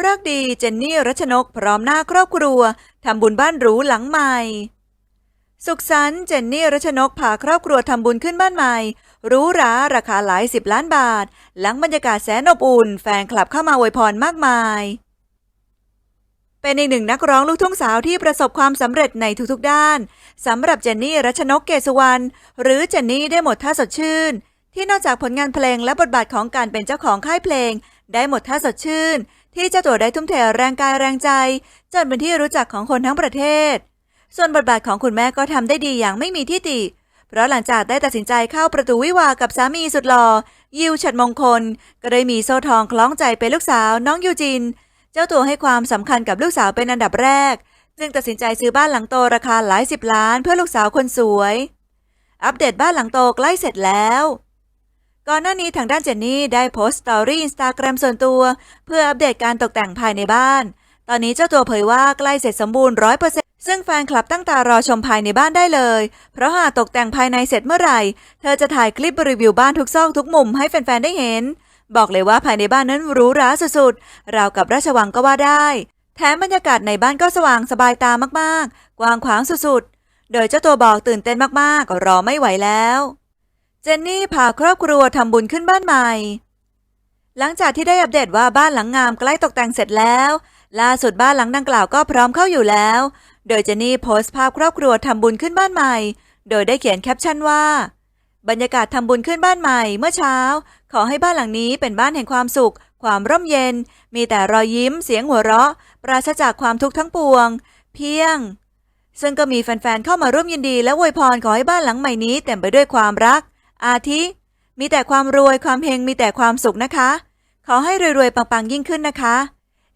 เลิกดีเจนนี่รัชนกพร้อมหน้าครอบครัวทำบุญบ้านหรูหลังใหม่ สุขสันต์เจนนี่รัชนกพาครอบครัวทำบุญขึ้นบ้านใหม่หรูหราราคาหลายสิบล้านบาท หลังบรรยากาศแสนอบอุ่น แฟนคลับเข้ามาอวยพรมากมาย เป็นอีกหนึ่งนักร้องลูกทุ่งสาวที่ประสบความสำเร็จในทุกๆด้านสำหรับเจนนี่รัชนกเกษวรรณหรือเจนนี่ได้หมดท่าสดชื่น ที่นอกจากผลงานเพลงและบทบาทของการเป็นเจ้าของค่ายเพลง ได้หมดท่าสดชื่น ที่เจ้าตัวได้ทุ่มเทแรงกายแรงใจ จนเป็นที่รู้จักของคนทั้งประเทศ ส่วนบทบาทของคุณแม่ก็ทำได้ดีอย่างไม่มีที่ติ เพราะหลังจากได้ตัดสินใจเข้าประตูวิวากับสามีสุดหล่อยิวฉัดมงคล ก็ได้มีโซ่ทองคล้องใจเป็นลูกสาวน้องยูจิน เจ้าตัวให้ความสำคัญกับลูกสาวเป็นอันดับแรก จึงตัดสินใจซื้อบ้านหลังโตราคาหลายสิบล้าน เพื่อลูกสาวคนสวย อัปเดตบ้านหลังโตใกล้เสร็จแล้ว ก่อนหน้านี้ทางด้านเจนนี่ได้โพสต์สตอรี่อินสตาแกรมส่วนตัว เพื่ออัปเดตการตกแต่งภายในบ้าน ตอนนี้เจ้าตัวเผยว่าใกล้เสร็จสมบูรณ์ร้อยเปอร์เซ็นต์ซึ่งแฟนคลับตั้งตารอชมภายในบ้านได้เลย เพราะหากตกแต่งภายในเสร็จเมื่อไหร่ เธอจะถ่ายคลิปรีวิวบ้านทุกซอกทุกมุมให้แฟนๆได้เห็น บอกเลยว่าภายในบ้านนั้นหรูหราสุดๆ ราวกับราชวังก็ว่าได้ แถมบรรยากาศในบ้านก็สว่างสบายตามากๆ กว้างขวางสุดๆ โดยเจ้าตัวบอกตื่นเต้นมากๆ รอไม่ไหวแล้ว เจนนี่พาครอบครัวทำบุญขึ้นบ้านใหม่ หลังจากที่ได้อัปเดตว่าบ้านหลังงามใกล้ตกแต่งเสร็จแล้ว ล่าสุดบ้านหลังดังกล่าวก็พร้อมเข้าอยู่แล้ว โดยเจนนี่โพสต์ภาพครอบครัวทำบุญขึ้นบ้านใหม่ โดยได้เขียนแคปชั่นว่า บรรยากาศทำบุญขึ้นบ้านใหม่ เมื่อเช้า ขอให้บ้านหลังนี้เป็นบ้านแห่งความสุข ความร่มเย็น มีแต่รอยยิ้ม เสียงหัวเราะ ปราศจากความทุกข์ทั้งปวง เพียงซึ่งก็มีแฟนๆเข้ามาร่วมยินดีและอวยพรขอให้บ้านหลังใหม่นี้เต็มไปด้วยความรัก อาทิ มีแต่ความรวยความเฮงมีแต่ความสุขนะคะ ขอให้รวยๆปังๆยิ่งขึ้นนะคะ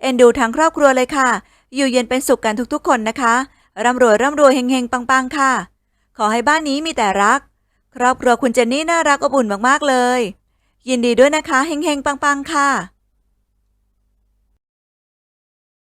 เอ็นดูทั้งครอบครัวเลยค่ะ อยู่เย็นเป็นสุขกันทุกๆ คนนะคะร่ำรวยร่ำรวยเฮงๆปังๆค่ะ ขอให้บ้านนี้มีแต่รัก ครอบครัวคุณเจนนี่น่ารักอบอุ่นมากๆเลย ยินดีด้วยนะคะเฮงๆปังๆค่ะ